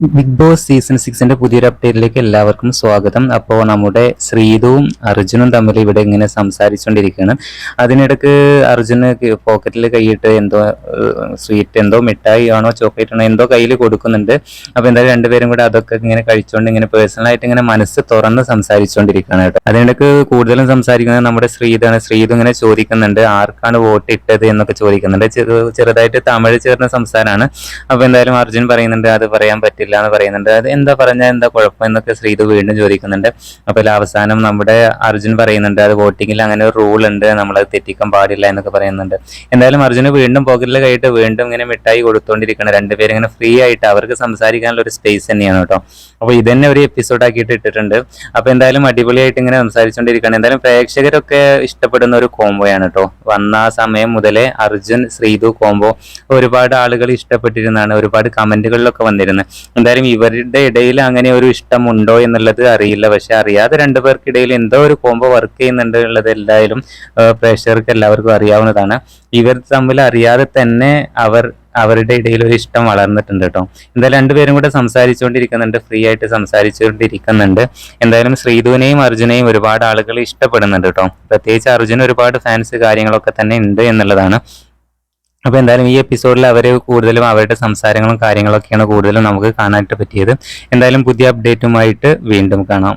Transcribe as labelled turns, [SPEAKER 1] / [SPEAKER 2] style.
[SPEAKER 1] Big boss season സിക്സിന്റെ പുതിയൊരു അപ്ഡേറ്റിലേക്ക് എല്ലാവർക്കും സ്വാഗതം. അപ്പോൾ നമ്മുടെ ശ്രീതുവും അർജുനും തമ്മിൽ ഇവിടെ ഇങ്ങനെ സംസാരിച്ചുകൊണ്ടിരിക്കുകയാണ് അതിനിടക്ക് അർജുന് പോക്കറ്റിൽ കൈയിട്ട് എന്തോ സ്വീറ്റ് എന്തോ മിഠായി ആണോ ചോക്ലേറ്റ് ആണോ എന്തോ കയ്യിൽ കൊടുക്കുന്നുണ്ട്. അപ്പോൾ എന്തായാലും രണ്ടുപേരും കൂടെ അതൊക്കെ ഇങ്ങനെ കഴിച്ചുകൊണ്ട് ഇങ്ങനെ പേഴ്സണലായിട്ട് ഇങ്ങനെ മനസ്സ് തുറന്ന് സംസാരിച്ചുകൊണ്ടിരിക്കുകയാണ് കേട്ടോ. അതിനിടക്ക് കൂടുതലും സംസാരിക്കുന്നത് നമ്മുടെ ശ്രീതാണ്. ശ്രീതു ഇങ്ങനെ ചോദിക്കുന്നുണ്ട് ആർക്കാണ് വോട്ട് ഇട്ടത്? എന്നൊക്കെ ചോദിക്കുന്നുണ്ട്. ചെറുതായിട്ട് തമിഴ് ചേർന്ന സംസാരമാണ്. അപ്പോൾ എന്തായാലും അർജുൻ പറയുന്നുണ്ട് അത് പറയാൻ പറ്റില്ല. എന്ന് പറയുന്നുണ്ട്. അത് എന്താ പറഞ്ഞാൽ എന്താ കുഴപ്പം എന്നൊക്കെ ശ്രീതു വീണ്ടും ചോദിക്കുന്നുണ്ട്. അപ്പോൾ അവസാനം നമ്മുടെ അർജുൻ പറയുന്നുണ്ട് അത് വോട്ടിങ്ങിൽ അങ്ങനെ ഒരു റൂൾ ഉണ്ട് നമ്മളത് തെറ്റിക്കാൻ പാടില്ല എന്നൊക്കെ പറയുന്നുണ്ട്. എന്തായാലും അർജുന് വീണ്ടും പോക്കറ്റിൽ കൈയിട്ട് വീണ്ടും ഇങ്ങനെ മിഠായി കൊടുത്തുകൊണ്ടിരിക്കണം രണ്ടുപേരും ഇങ്ങനെ ഫ്രീ ആയിട്ട് അവർക്ക് സംസാരിക്കാനുള്ള ഒരു സ്പേസ് തന്നെയാണ് കേട്ടോ. അപ്പോൾ ഇതന്നെ ഒരു എപ്പിസോഡ് ആക്കിയിട്ട് ഇട്ടിട്ടുണ്ട്. അപ്പോൾ എന്തായാലും അടിപൊളിയായിട്ട് ഇങ്ങനെ സംസാരിച്ചുകൊണ്ടിരിക്കുകയാണ് എന്തായാലും പ്രേക്ഷകരൊക്കെ ഇഷ്ടപ്പെടുന്ന ഒരു കോംബോയാണ് കേട്ടോ. വന്ന ആ സമയം മുതലേ അർജുൻ ശ്രീതു കോംബോ ഒരുപാട് ആളുകൾ ഇഷ്ടപ്പെട്ടിരുന്നാണ് ഒരുപാട് കമന്റുകളിലൊക്കെ വന്നിരുന്നത് എന്തായാലും ഇവരുടെ ഇടയിൽ അങ്ങനെ ഒരു ഇഷ്ടം ഉണ്ടോ എന്നുള്ളത് അറിയില്ല. പക്ഷെ അറിയാതെ രണ്ടുപേർക്കിടയിൽ എന്തോ ഒരു കോംബോ വർക്ക് ചെയ്യുന്നുണ്ട് എന്നുള്ളത് എല്ലാവരും പ്രേക്ഷകർക്ക് എല്ലാവർക്കും അറിയാവുന്നതാണ്. ഇവർ തമ്മിൽ അറിയാതെ തന്നെ അവർ അവരുടെ ഇടയിൽ ഒരു ഇഷ്ടം വളർന്നിട്ടുണ്ട് കേട്ടോ. എന്തായാലും രണ്ടുപേരും കൂടെ സംസാരിച്ചുകൊണ്ടിരിക്കുന്നുണ്ട്. ഫ്രീ ആയിട്ട് സംസാരിച്ചുകൊണ്ടിരിക്കുന്നുണ്ട്. എന്തായാലും ശ്രീധുവിനെയും അർജുനെയും ഒരുപാട് ആളുകൾ ഇഷ്ടപ്പെടുന്നുണ്ട് കേട്ടോ. പ്രത്യേകിച്ച് അർജുന ഒരുപാട് ഫാൻസ് കാര്യങ്ങളൊക്കെ തന്നെ ഉണ്ട് എന്നുള്ളതാണ്. അപ്പോൾ എന്തായാലും ഈ എപ്പിസോഡിൽ അവർ കൂടുതലും അവരുടെ സംസാരങ്ങളും കാര്യങ്ങളൊക്കെയാണ് കൂടുതലും നമുക്ക് കാണാനായിട്ട് പറ്റിയത്. എന്തായാലും പുതിയ അപ്ഡേറ്റുമായിട്ട് വീണ്ടും കാണാം.